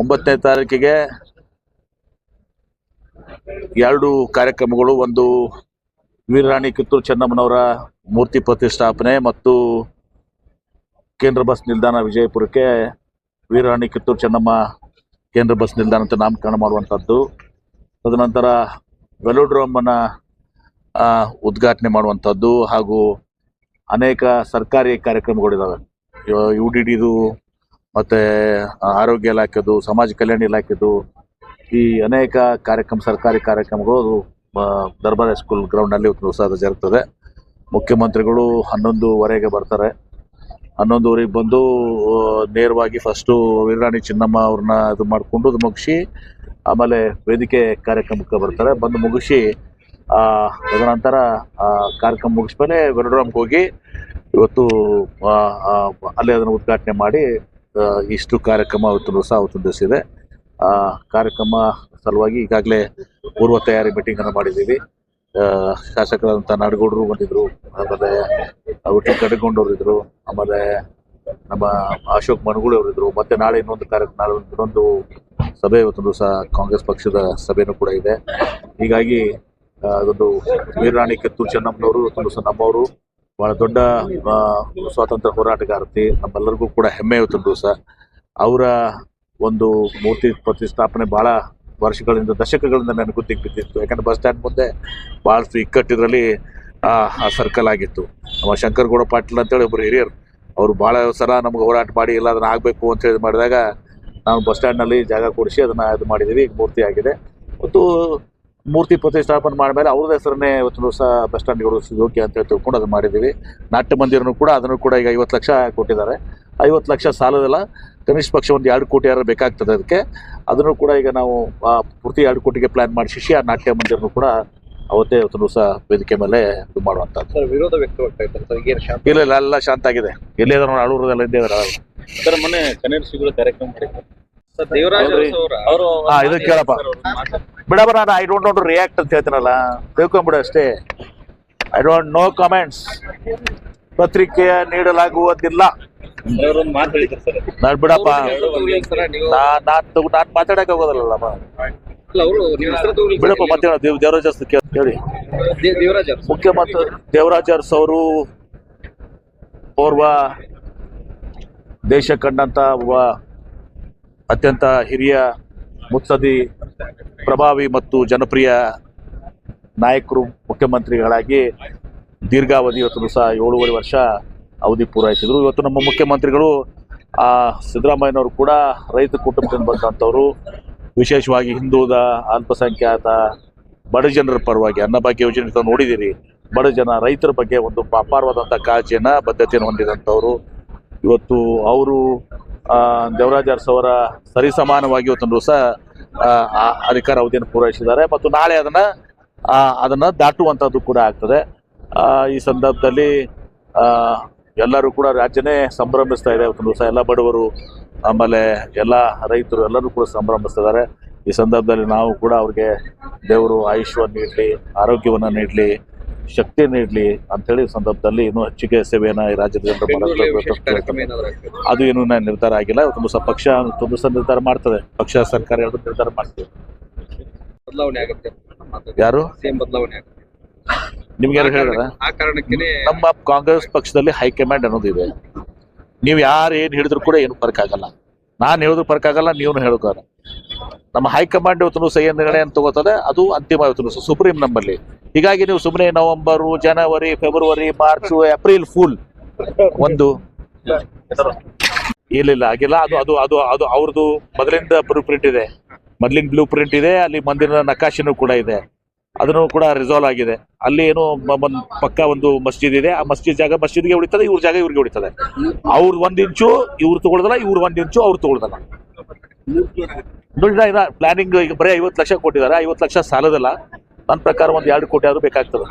ಒಂಬತ್ತನೇ ತಾರೀಕಿಗೆ ಎರಡು ಕಾರ್ಯಕ್ರಮಗಳು, ಒಂದು ವೀರರಾಣಿ ಕಿತ್ತೂರು ಚೆನ್ನಮ್ಮನವರ ಮೂರ್ತಿ ಪ್ರತಿಷ್ಠಾಪನೆ ಮತ್ತು ಕೇಂದ್ರ ಬಸ್ ನಿಲ್ದಾಣ ವಿಜಯಪುರಕ್ಕೆ ವೀರರಾಣಿ ಕಿತ್ತೂರು ಚೆನ್ನಮ್ಮ ಕೇಂದ್ರ ಬಸ್ ನಿಲ್ದಾಣ ಅಂತ ನಾಮಕರಣ ಮಾಡುವಂಥದ್ದು. ತದನಂತರ ವೆಲೋಡ್ರೋಮನ್ನು ಉದ್ಘಾಟನೆ ಮಾಡುವಂಥದ್ದು ಹಾಗೂ ಅನೇಕ ಸರ್ಕಾರಿ ಕಾರ್ಯಕ್ರಮಗಳಿದ್ದಾವೆ ಯು ಡಿ ಡಿದು ಮತ್ತು ಆರೋಗ್ಯ ಇಲಾಖೆದು, ಸಮಾಜ ಕಲ್ಯಾಣ ಇಲಾಖೆದು, ಈ ಅನೇಕ ಕಾರ್ಯಕ್ರಮ, ಸರ್ಕಾರಿ ಕಾರ್ಯಕ್ರಮಗಳು ದರ್ಬಾರ್ ಸ್ಕೂಲ್ ದಿವಸ ಅದು ಜರುಗ್ತದೆ. ಮುಖ್ಯಮಂತ್ರಿಗಳು ಹನ್ನೊಂದುವರೆಗೆ ಬರ್ತಾರೆ. ಹನ್ನೊಂದುವರೆಗೆ ಬಂದು ನೇರವಾಗಿ ಫಸ್ಟು ವೀರರಾಣಿ ಚಿನ್ನಮ್ಮ ಅವ್ರನ್ನ ಇದು ಮಾಡಿಕೊಂಡು ಅದು ಮುಗಿಸಿ, ಆಮೇಲೆ ವೇದಿಕೆ ಕಾರ್ಯಕ್ರಮಕ್ಕೆ ಬರ್ತಾರೆ. ಬಂದು ಮುಗಿಸಿ ತದನಂತರ ಕಾರ್ಯಕ್ರಮ ಮುಗಿಸ್ಮೇಲೆ ವೆರಡ್ರಾಮ್ಗೆ ಹೋಗಿ ಇವತ್ತು ಅಲ್ಲಿ ಅದನ್ನು ಉದ್ಘಾಟನೆ ಮಾಡಿ ಇಷ್ಟು ಕಾರ್ಯಕ್ರಮ ಅವತ್ತು ದಿವಸ ಅವತ್ತು ಆ, ಕಾರ್ಯಕ್ರಮ ಸಲುವಾಗಿ ಈಗಾಗಲೇ ಪೂರ್ವ ತಯಾರಿ ಮೀಟಿಂಗ್ ಅನ್ನು ಮಾಡಿದ್ದೀವಿ. ಶಾಸಕರಾದಂಥ ನಾಡಗೌಡರು ಬಂದಿದ್ರು, ಆಮೇಲೆ ಒಟ್ಟು ಕಡೆಗೊಂಡವ್ರು ಇದ್ರು, ಆಮೇಲೆ ನಮ್ಮ ಅಶೋಕ್ ಮನಗುಳಿ ಅವರು ಇದ್ರು. ಮತ್ತೆ ನಾಳೆ ಇನ್ನೊಂದು ಕಾರ್ಯಕ್ರಮ ನಾಳೆ ಇನ್ನೊಂದು ಸಭೆ ಇವತ್ತು ಸಹ ಕಾಂಗ್ರೆಸ್ ಪಕ್ಷದ ಸಭೆನೂ ಕೂಡ ಇದೆ. ಹೀಗಾಗಿ ಅದೊಂದು ವೀರರಾಣಿ ಕಿತ್ತೂರು ಚೆನ್ನಮ್ಮನವರು ಇವತ್ತು ದಿವಸ ನಮ್ಮವರು ಬಹಳ ದೊಡ್ಡ ಸ್ವಾತಂತ್ರ್ಯ ಹೋರಾಟಗಾರತಿ, ನಮ್ಮೆಲ್ಲರಿಗೂ ಕೂಡ ಹೆಮ್ಮೆ ಇವತ್ತು ದಿವಸ. ಅವರ ಒಂದು ಮೂರ್ತಿ ಪ್ರತಿಷ್ಠಾಪನೆ ಬಹಳ ವರ್ಷಗಳಿಂದ, ದಶಕಗಳಿಂದ ನನಗೂ ಬಿದ್ದಿತ್ತು ಯಾಕಂದ್ರೆ ಬಸ್ ಸ್ಟ್ಯಾಂಡ್ ಮುಂದೆ ಭಾಳಷ್ಟು ಇಕ್ಕಟ್ಟಿದ್ರಲ್ಲಿ, ಆ ಸರ್ಕಲ್ ಆಗಿತ್ತು. ನಮ್ಮ ಶಂಕರಗೌಡ ಪಾಟೀಲ್ ಅಂತೇಳಿ ಒಬ್ಬರು ಹಿರಿಯರು, ಅವರು ಭಾಳ ಸಲ ನಮ್ಗೆ ಹೋರಾಟ ಮಾಡಿ ಇಲ್ಲ, ಅದನ್ನು ಆಗಬೇಕು ಅಂತ ಹೇಳಿ ಮಾಡಿದಾಗ, ನಾವು ಬಸ್ ಸ್ಟ್ಯಾಂಡ್ನಲ್ಲಿ ಜಾಗ ಕೊಡಿಸಿ ಅದನ್ನ ಇದು ಮಾಡಿದ್ದೀವಿ ಮೂರ್ತಿ ಆಗಿದೆ. ಮತ್ತು ಮೂರ್ತಿ ಪ್ರತಿಷ್ಠಾಪನೆ ಮಾಡಿದ್ಮೇಲೆ ಅವ್ರದ್ದು ಹೆಸರನ್ನೇ ಇವತ್ತು ದಿವಸ ಬಸ್ ಸ್ಟ್ಯಾಂಡ್ಗಳು ಯೋಗ್ಯ ಅಂತ ಹೇಳಿ ತಿಳ್ಕೊಂಡು ಅದು ಮಾಡಿದ್ದೀವಿ. ನಾಟ್ಯ ಮಂದಿರನು ಕೂಡ ಅದನ್ನು ಕೂಡ ಈಗ ಐವತ್ತು ಲಕ್ಷ ಕೊಟ್ಟಿದ್ದಾರೆ. ಐವತ್ತು ಲಕ್ಷ ಸಾಲದಲ್ಲ ಕನಿಷ್ಠ ಪಕ್ಷ ಒಂದು ಎರಡು ಕೋಟಿ ಯಾರು ಬೇಕಾಗ್ತದೆ ಅದಕ್ಕೆ. ಅದನ್ನು ಕೂಡ ಈಗ ನಾವು ಆ, ಪೂರ್ತಿ ಎರಡು ಕೋಟಿಗೆ ಪ್ಲಾನ್ ಮಾಡಿಸಿ ಆ ನಾಟ್ಯ ಮಂದಿರನು ಕೂಡ ಅವತ್ತೇ ಇವತ್ತು ಸಹ ವೇದಿಕೆ ಮೇಲೆ ಇದು ಮಾಡುವಂಥದ್ದು. ವಿರೋಧ ವ್ಯಕ್ತವಾಗ್ತಾ ಇದ್ದಾರೆ ಸರ್ ಏನು ಶಾಂತ ಇಲ್ಲ ಇಲ್ಲ ಎಲ್ಲ ಶಾಂತ ಆಗಿದೆ. ಎಲ್ಲಿ ಇದಾರೆ ಆಳೂರದೆಲ್ಲ ಇದ್ದೇ ಮನೆ ಸರ್ ಮೊನ್ನೆ ಕನ್ನಡ ಸಿಗುವ ಕಾರ್ಯಕ್ರಮ ಮಾಡಿದ್ರು ಹಾ, ಇದು ಕೇಳಪ್ಪ. ಬಿಡಬ ನಾನು ಐ ಡೋಂಟ್ ನೋಟ್ ರಿಯಾಕ್ಟ್ ಅಂತ ಹೇಳ್ತೀನಲ್ಲ. ತಿಳ್ಕೊಂಬಿಡು ಅಷ್ಟೇ. ಐ ಡೋಂಟ್ ನೋ ಕಮೆಂಟ್ಸ್ ಪತ್ರಿಕೆ ನೀಡಲಾಗುವುದಿಲ್ಲ. ನಾನು ಬಿಡಪ್ಪ. ನಾನ್ ನಾನು ಮಾತಾಡಕ್ ಹೋಗೋದಲ್ಲ ಅಲ್ಲ ಅವರು ನಿಮ್ಮ ಬಿಡಪ್ಪ ಮತ್ತೆ ದೇವ್ ದೇವರಾಜ್ ಕೇಳಿ. ಮುಖ್ಯಮಂತ್ರಿ ದೇವರಾಜ್ ಅರಸ್ ಅವರು ಓರ್ವ ದೇಶ ಕಂಡಂತ ಒಬ್ಬ ಅತ್ಯಂತ ಹಿರಿಯ ಮುತ್ಸದಿ ಪ್ರಭಾವಿ ಮತ್ತು ಜನಪ್ರಿಯ ನಾಯಕರು, ಮುಖ್ಯಮಂತ್ರಿಗಳಾಗಿ ದೀರ್ಘಾವಧಿ ಇವತ್ತು ಸಹ ಏಳೂವರೆ ವರ್ಷ ಅವಧಿ ಪೂರೈಸಿದರು. ಇವತ್ತು ನಮ್ಮ ಮುಖ್ಯಮಂತ್ರಿಗಳು, ಆ, ಸಿದ್ದರಾಮಯ್ಯನವರು ಕೂಡ ರೈತ ಕುಟುಂಬದಿಂದ ಬಂದಂಥವರು. ವಿಶೇಷವಾಗಿ ಹಿಂದೂದ ಅಲ್ಪಸಂಖ್ಯಾತ ಬಡ ಜನರ ಪರವಾಗಿ ಅನ್ನಭಾಗ್ಯ ಯೋಜನೆ ತಾವು ನೋಡಿದ್ದೀರಿ ಬಡ ಜನ ರೈತರ ಬಗ್ಗೆ ಒಂದು ಅಪಾರವಾದಂಥ ಕಾಳಜಿಯನ್ನು, ಬದ್ಧತೆಯನ್ನು ಹೊಂದಿದಂಥವ್ರು. ಇವತ್ತು ಅವರು ದೇವರಾಜ್ ಅರಸವರ ಅವರ ಸರಿಸಮಾನವಾಗಿ ಇವತ್ತೊಂದು ದಿವಸ ಅಧಿಕಾರ ಅವಧಿಯನ್ನು ಪೂರೈಸಿದ್ದಾರೆ ಮತ್ತು ನಾಳೆ ಅದನ್ನ ಅದನ್ನು ಅದನ್ನ ದಾಟುವಂಥದ್ದು ಕೂಡ ಆಗ್ತದೆ. ಈ ಸಂದರ್ಭದಲ್ಲಿ ಎಲ್ಲರೂ ಕೂಡ ರಾಜ್ಯನೇ ಸಂಭ್ರಮಿಸ್ತಾ ಇದೆ. ಇವತ್ತೊಂದು ದಿವಸ ಎಲ್ಲ ಬಡವರು, ಆಮೇಲೆ ಎಲ್ಲ ರೈತರು ಎಲ್ಲರೂ ಕೂಡ ಸಂಭ್ರಮಿಸ್ತಿದ್ದಾರೆ ಈ ಸಂದರ್ಭದಲ್ಲಿ ನಾವು ಕೂಡ ಅವ್ರಿಗೆ ದೇವರು ಆಯುಷ್ಯವನ್ನು ನೀಡಲಿ, ಆರೋಗ್ಯವನ್ನು ನೀಡಲಿ ಶಕ್ತಿ ನೀಡಲಿ ಅಂತ ಹೇಳಿ ಸಂದರ್ಭದಲ್ಲಿ ಇನ್ನೂ ಹೆಚ್ಚಿಗೆ ಸೇವೆಯನ್ನು ರಾಜ್ಯದ ಜನರು ಅದು ಏನು ನಾನು ನಿರ್ಧಾರ ಆಗಿಲ್ಲ. ತುಂಬ ಸಹ ಪಕ್ಷ ತುಂಬ ನಿರ್ಧಾರ ಮಾಡ್ತದೆ. ಪಕ್ಷ ಸರ್ಕಾರ ಎರಡು ನಿರ್ಧಾರ ಮಾಡ್ತದೆ. ಬದಲಾವಣೆ ಆಗುತ್ತೆ. ಯಾರು? ಬದಲಾವಣೆ ನಿಮ್ಗೆ ಯಾರು ಹೇಳಿದ್ರೆ? ನಮ್ಮ ಕಾಂಗ್ರೆಸ್ ಪಕ್ಷದಲ್ಲಿ ಹೈಕಮಾಂಡ್ ಅನ್ನೋದಿದೆ ನೀವು ಯಾರು ಏನು ಹೇಳಿದ್ರು ಕೂಡ ಏನು ಫರ್ಕ್ ಆಗಲ್ಲ. ನಾನು ಹೇಳಿದ್ರು ಫರ್ಕ್ ಆಗಲ್ಲ ನೀವು ಹೇಳೋಕಾರ ನಮ್ಮ ಹೈಕಮಾಂಡ್ ಇವತ್ತು ಸಹಿ ನಿರ್ಣಯ ನಿರ್ಣಯ ತಗೋತದೆ. ಅದು ಅಂತಿಮ ಇವತ್ತು ಸುಪ್ರೀಂ ನಮ್ಮಲ್ಲಿ. ಹೀಗಾಗಿ ನೀವು ಸುಮ್ಮನೆ ನವೆಂಬರು, ಜನವರಿ, ಫೆಬ್ರವರಿ, ಮಾರ್ಚ್, ಏಪ್ರಿಲ್ ಫುಲ್ ಒಂದು. ಇಲ್ಲ ಆಗಿಲ್ಲ. ಅದು ಅದು ಅದು ಅದು ಅವ್ರದ್ದು ಮೊದಲಿಂದ ಬ್ಲೂ ಪ್ರಿಂಟ್ ಇದೆ. ಮೊದಲಿನ ಬ್ಲೂ ಪ್ರಿಂಟ್ ಇದೆ, ಅಲ್ಲಿ ಮಂದಿರ ನಕಾಶೆನೂ ಕೂಡ ಇದೆ. ಅದನ್ನು ಕೂಡ ರಿಸಾಲ್ವ್ ಆಗಿದೆ. ಅಲ್ಲಿ ಏನು ಪಕ್ಕ ಒಂದು ಮಸ್ಜಿದ್ ಇದೆ. ಆ ಮಸ್ಜಿದ್ ಜಾಗ ಮಸ್ಜಿದ್ಗೆ ಹೊಡಿತದೆ, ಇವ್ರ ಜಾಗ ಇವ್ರಿಗೆ ಉಳಿತದೆ ಅವ್ರ ಒಂದ್ ಇಂಚು ಇವ್ರು ತಗೊಳ್ದಲ್ಲ, ಇವ್ರ ಒಂದ್ ಇಂಚು ಅವ್ರು ತಗೊಳ್ದಲ್ಲ. ಪ್ಲಾನಿಂಗ್ ಈಗ ಬರೀ ಐವತ್ತು ಲಕ್ಷ ಕೊಟ್ಟಿದ್ದಾರೆ. ಐವತ್ತು ಲಕ್ಷ ಸಾಲದಲ್ಲ. ನನ್ನ ಪ್ರಕಾರ ಒಂದು ಎರಡು ಕೋಟಿ ಆದ್ರೂ ಬೇಕಾಗ್ತದೆ.